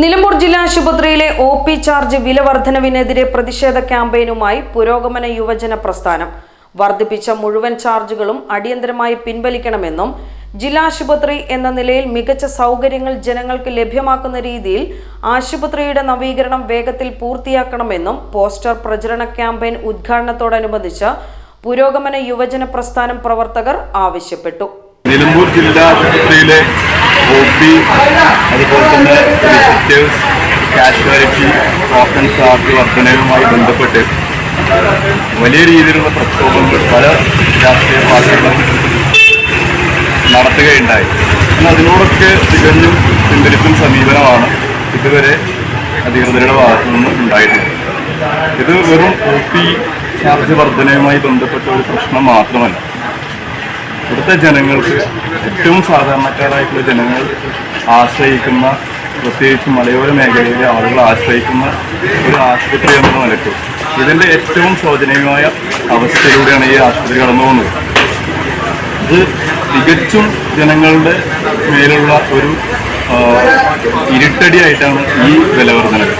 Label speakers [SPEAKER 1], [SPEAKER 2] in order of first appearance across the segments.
[SPEAKER 1] നിലമ്പൂർ ജില്ലാ ആശുപത്രിയിലെ O P charge വില വർധനവിനെതിരെ പ്രതിഷേധ ക്യാമ്പയിനുമായി പുരോഗമന യുവജന പ്രസ്ഥാനം. വർദ്ധിപ്പിച്ച മുഴുവൻ ചാർജുകളും അടിയന്തരമായി പിൻവലിക്കണമെന്നും ജില്ലാ ആശുപത്രി എന്ന നിലയിൽ മികച്ച സൗകര്യങ്ങൾ ജനങ്ങൾക്ക് ലഭ്യമാക്കുന്ന രീതിയിൽ ആശുപത്രിയുടെ നവീകരണം വേഗത്തിൽ പൂർത്തിയാക്കണമെന്നും പോസ്റ്റർ പ്രചരണ ക്യാമ്പയിൻ ഉദ്ഘാടനത്തോടനുബന്ധിച്ച് പുരോഗമന യുവജന പ്രസ്ഥാനം പ്രവർത്തകർ ആവശ്യപ്പെട്ടു.
[SPEAKER 2] നിലമ്പൂർ ജില്ലാ ആശുപത്രിയിലെ ഒ പി അതുപോലെ തന്നെ റിസപ്റ്റേഴ്സ് കാഷ്വാലിറ്റി ഓപ്പൺ ചാർജ് വർധനയുമായി ബന്ധപ്പെട്ട് വലിയ രീതിയിലുള്ള പ്രക്ഷോഭങ്ങൾ പല രാഷ്ട്രീയ പാർട്ടികളും നടത്തുകയുണ്ടായി. എന്നാൽ അതിനോടൊക്കെ തികഞ്ഞും പിന്തിരിപ്പും സമീപനമാണ് ഇതുവരെ അധികൃതരുടെ ഭാഗത്തു നിന്നും ഉണ്ടായിട്ടുള്ളത് ഇത് വെറും ഒ പി ചാർജ് വർധനയുമായി ബന്ധപ്പെട്ട ഒരു പ്രശ്നം മാത്രമല്ല. ഇവിടുത്തെ ജനങ്ങൾക്ക് ഏറ്റവും സാധാരണക്കാരായിട്ടുള്ള ജനങ്ങൾ ആശ്രയിക്കുന്ന പ്രത്യേകിച്ച് മലയോര മേഖലയിലെ ആളുകൾ ആശ്രയിക്കുന്ന ഒരു ആശുപത്രി എന്ന നിലയ്ക്ക് ഇതിന്റെ ഏറ്റവും ശോചനീയമായ അവസ്ഥയിലൂടെയാണ് ഈ ആശുപത്രി കടന്നു പോകുന്നത്. ഇത് തികച്ചും ജനങ്ങളുടെ മേലുള്ള ഒരു ഇരുട്ടടിയായിട്ടാണ് ഈ വിലവർധനകൾ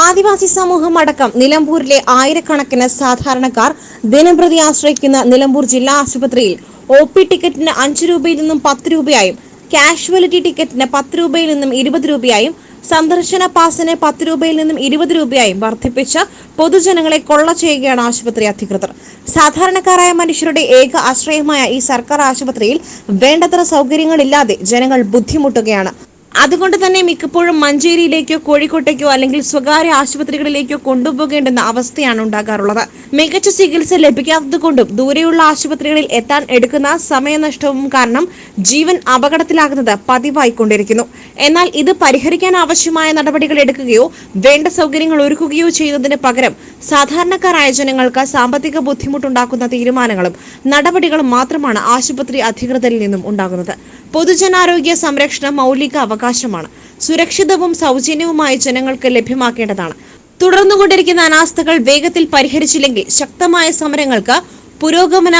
[SPEAKER 3] ആദിവാസി സമൂഹം അടക്കം നിലമ്പൂരിലെ ആയിരക്കണക്കിന് സാധാരണക്കാർ ദിനംപ്രതി ആശ്രയിക്കുന്ന നിലമ്പൂർ ജില്ലാ ആശുപത്രിയിൽ ഒ പി ടിക്കറ്റിന് അഞ്ച് രൂപയിൽ നിന്നും പത്ത് രൂപയായും കാഷ്വാലിറ്റി ടിക്കറ്റിന് പത്ത് രൂപയിൽ നിന്നും ഇരുപത് രൂപയായും സന്ദർശന പാസിന് പത്ത് രൂപയിൽ നിന്നും ഇരുപത് രൂപയായും വർദ്ധിപ്പിച്ച് പൊതുജനങ്ങളെ കൊള്ള ചെയ്യുകയാണ് ആശുപത്രി അധികൃതർ. സാധാരണക്കാരായ മനുഷ്യരുടെ ഏക ആശ്രയമായ ഈ സർക്കാർ ആശുപത്രിയിൽ വേണ്ടത്ര സൗകര്യങ്ങളില്ലാതെ ജനങ്ങൾ ബുദ്ധിമുട്ടുകയാണ്. അതുകൊണ്ട് തന്നെ മിക്കപ്പോഴും മഞ്ചേരിയിലേക്കോ കോഴിക്കോട്ടേക്കോ അല്ലെങ്കിൽ സ്വകാര്യ ആശുപത്രികളിലേക്കോ കൊണ്ടുപോകേണ്ടുന്ന അവസ്ഥയാണ് ഉണ്ടാകാറുള്ളത്. മികച്ച ചികിത്സ ലഭിക്കാത്തതുകൊണ്ടും ദൂരെയുള്ള ആശുപത്രികളിൽ എത്താൻ എടുക്കുന്ന സമയനഷ്ടവും കാരണം ജീവൻ അപകടത്തിലാകുന്നത് പതിവായിക്കൊണ്ടിരിക്കുന്നു. എന്നാൽ ഇത് പരിഹരിക്കാൻ ആവശ്യമായ നടപടികൾ എടുക്കുകയോ വേണ്ട സൗകര്യങ്ങൾ ഒരുക്കുകയോ ചെയ്യുന്നതിന് പകരം സാധാരണക്കാരായ ജനങ്ങൾക്ക് സാമ്പത്തിക ബുദ്ധിമുട്ടുണ്ടാക്കുന്ന തീരുമാനങ്ങളും നടപടികളും മാത്രമാണ് ആശുപത്രി അധികൃതരിൽ നിന്നും ഉണ്ടാകുന്നത്. പൊതുജനാരോഗ്യ സംരക്ഷണം മൗലിക അവകാശമാണ്. സുരക്ഷിതവും സൗജന്യവുമായ ജനങ്ങൾക്ക് ലഭ്യമാക്കേണ്ടതാണ്. തുടർന്നുകൊണ്ടിരിക്കുന്ന അനാസ്ഥകൾ വേഗത്തിൽ പരിഹരിച്ചില്ലെങ്കിൽ ശക്തമായ സമരങ്ങൾക്ക് പുരോഗമന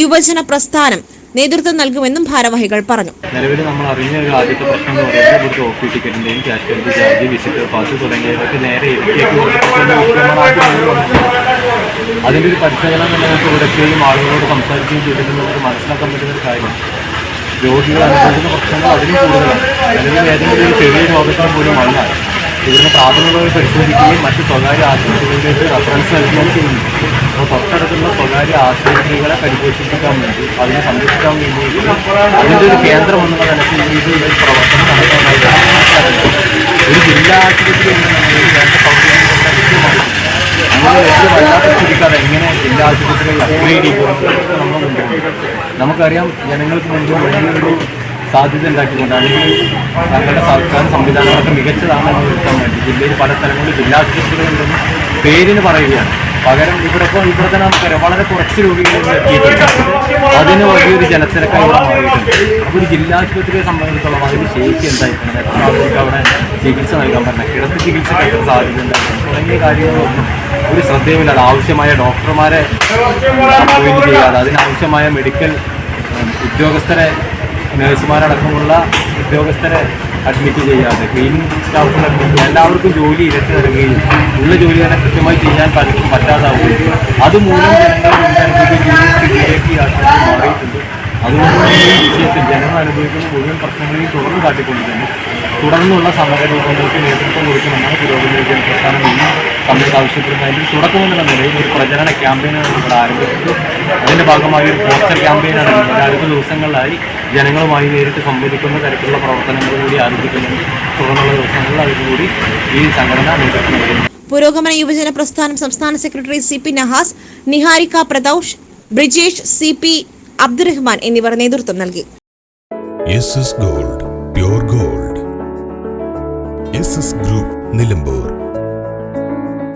[SPEAKER 3] യുവജന പ്രസ്ഥാനം നേതൃത്വം നൽകുമെന്നും ഭാരവാഹികൾ പറഞ്ഞു.
[SPEAKER 4] നിലവിൽ നമ്മൾ അറിഞ്ഞ ഒരു ആദ്യത്തെ പ്രശ്നം എന്ന് പറയുന്നത് ഇവിടുത്തെ O P cash casualty charge visitor pass തുടങ്ങിയവർക്ക് നേരെ അതിന്റെ ഒരു പരിശോധന തന്നെ നമുക്ക് ആളുകളോട് സംസാരിക്കുകയും ചെയ്തിട്ടുണ്ടെന്ന് മനസ്സിലാക്കാൻ പറ്റുന്ന ഒരു കാര്യം രോഗികൾ അനുഭവിക്കുന്ന പ്രശ്നങ്ങൾ അതിലും കൂടുതലാണ്. അല്ലെങ്കിൽ ഏതെങ്കിലും ഒരു ചെറിയ രോഗത്തിന് പോലും വന്നാൽ ഇവിടുന്ന് പ്രാഥമികമായി പരിശോധിക്കുകയും മറ്റ് സ്വകാര്യ ആശുപത്രികളിലേക്ക് റഫറൻസ് നൽകുകയും ചെയ്യുന്നു. അപ്പോൾ തൊട്ടടുത്തുള്ള സ്വകാര്യ ആശുപത്രികളെ പരിപോഷിപ്പിക്കാൻ വേണ്ടി അതിനെ സംരക്ഷിക്കാൻ വേണ്ടി അതിന്റെ ഒരു കേന്ദ്രം എന്നുള്ള നിലയ്ക്ക് ഇത് ഒരു പ്രവർത്തനം നടത്താനായിട്ട് ഒരു ജില്ലാ ആശുപത്രി എന്ന നിലയിൽ വേണ്ട സൗകര്യങ്ങളുടെ ലഭ്യമായിട്ട് എങ്ങനെ എല്ലാ ആശുപത്രികളിൽ നമുക്കറിയാം ജനങ്ങൾക്ക് മുൻപ് വലിയൊരു സാധ്യത ഉണ്ടാക്കിക്കൊണ്ട് അല്ലെങ്കിൽ തങ്ങളുടെ സർക്കാർ സംവിധാനങ്ങളൊക്കെ മികച്ചതാണെന്ന് വരുത്താൻ വേണ്ടി ജില്ലയിൽ പല സ്ഥലങ്ങളിൽ ജില്ലാ ആശുപത്രികളുണ്ടെന്ന് പേരിന് പറയുകയാണ്. പകരം ഇവിടെ ഇപ്പോൾ ഇവിടെ തന്നെ നമുക്കറിയാം വളരെ കുറച്ച് രോഗികൾ എത്തിയിട്ടുണ്ട്. അതിന് വലിയൊരു ജനത്തിരക്കായി ഇവിടെ മാറിയിട്ടുണ്ട്. അപ്പോൾ ഒരു ജില്ലാശുപത്രിയെ സംബന്ധിച്ചിടത്തോളം അതിന് ശേഷി എന്തായിരിക്കണം? എത്ര ആളുകൾക്ക് അവിടെ ചികിത്സ നൽകാൻ പറ്റണം? കിടത്തി ചികിത്സയ്ക്ക് എത്ര സാധ്യത ഉണ്ടായിരുന്നു തുടങ്ങിയ കാര്യങ്ങളൊന്നും ഒരു ശ്രദ്ധയുമില്ലാതെ ആവശ്യമായ ഡോക്ടർമാരെ അപ്പോയിന്റ് ചെയ്യാതെ അതിനാവശ്യമായ മെഡിക്കൽ ഉദ്യോഗസ്ഥരെ നഴ്സുമാരടക്കമുള്ള ഉദ്യോഗസ്ഥരെ അഡ്മിറ്റ് ചെയ്യാതെ. ക്ലീനിങ് സ്റ്റാഫ് അഡ്മിറ്റ് എല്ലാവർക്കും ജോലി ഇരട്ടി നൽകുകയും ഉള്ള ജോലി തന്നെ കൃത്യമായി ചെയ്യാൻ പറ്റും പറ്റാതാവുകയും അതുമൂലം ജനങ്ങൾ ഈ വിഷയത്തിൽ ജനങ്ങൾ അനുഭവിക്കുന്ന മുഴുവൻ പ്രശ്നങ്ങളെയും തുടർന്ന് കാട്ടിക്കൊണ്ടിരുന്നു തുടർന്നുള്ള സമരരൂപങ്ങൾക്ക് നേതൃത്വം കൊടുക്കുമെന്നാണ് പുരോഗതി പ്രസ്ഥാനം ഈ സമയത്ത് ആവശ്യപ്പെടുന്നതിൽ തുടക്കമെന്നുള്ള നിലയിൽ ഒരു പ്രചരണ ക്യാമ്പയിനാണ് നമ്മൾ ആരംഭിച്ചത്. അതിന്റെ ഭാഗമായി ഒരു പോസ്റ്റർ ക്യാമ്പയിനാണ് അടുത്ത ദിവസങ്ങളിലായി ജനങ്ങളുമായി നേരിട്ട് സംവദിക്കുന്ന തരത്തിലുള്ള പ്രവർത്തനങ്ങൾ കൂടി ആരംഭിക്കുന്നുണ്ട്. തുടർന്നുള്ള ദിവസങ്ങളിൽ അതിലൂടി ഈ സംഘടന നേതൃത്വം നൽകുന്നു.
[SPEAKER 3] പുരോഗമന യുവജന പ്രസ്ഥാനം സംസ്ഥാന secretary C P Nahas Niharika Pradosh Brijesh C P Abdurahman എന്നിവർ നേതൃത്വം നൽകി.
[SPEAKER 5] Gold pure gold. Group Nilambur.